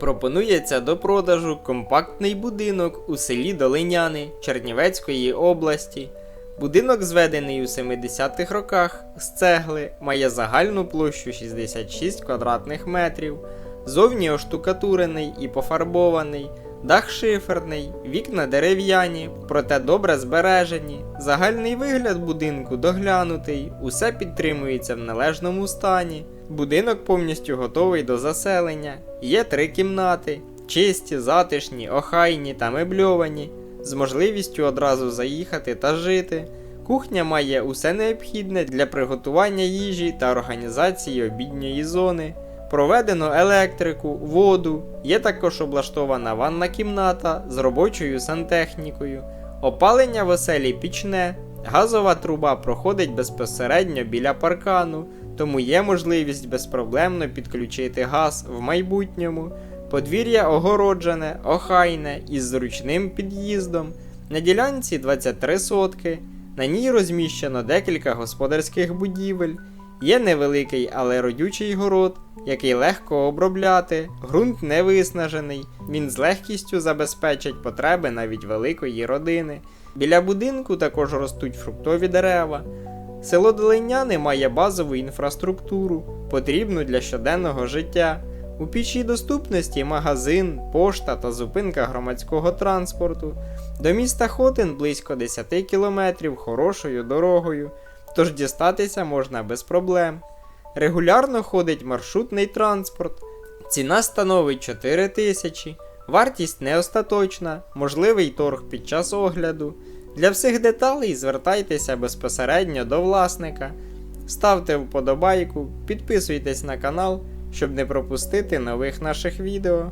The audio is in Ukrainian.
Пропонується до продажу компактний будинок у селі Долиняни Чернівецької області. Будинок зведений у 70-х роках з цегли, має загальну площу 66 квадратних метрів, зовні оштукатурений і пофарбований, дах шиферний, вікна дерев'яні, проте добре збережені. Загальний вигляд будинку доглянутий, усе підтримується в належному стані. Будинок повністю готовий до заселення. Є три кімнати, чисті, затишні, охайні та мебльовані, з можливістю одразу заїхати та жити. Кухня має усе необхідне для приготування їжі та організації обідньої зони. Проведено електрику, воду, є також облаштована ванна кімната з робочою сантехнікою. Опалення в оселі пічне, газова труба проходить безпосередньо біля паркану, тому є можливість безпроблемно підключити газ в майбутньому. Подвір'я огороджене, охайне із зручним під'їздом. На ділянці 23 сотки. На ній розміщено декілька господарських будівель. Є невеликий, але родючий город, який легко обробляти, ґрунт не виснажений, він з легкістю забезпечить потреби навіть великої родини. Біля будинку також ростуть фруктові дерева. Село Долиняни має базову інфраструктуру, потрібну для щоденного життя. У пішій доступності магазин, пошта та зупинка громадського транспорту. До міста Хотин близько 10 кілометрів хорошою дорогою, тож дістатися можна без проблем. Регулярно ходить маршрутний транспорт. Ціна становить 4 тисячі. Вартість не остаточна, можливий торг під час огляду. Для всіх деталей звертайтеся безпосередньо до власника. Ставте вподобайку, підписуйтесь на канал, щоб не пропустити нових наших відео.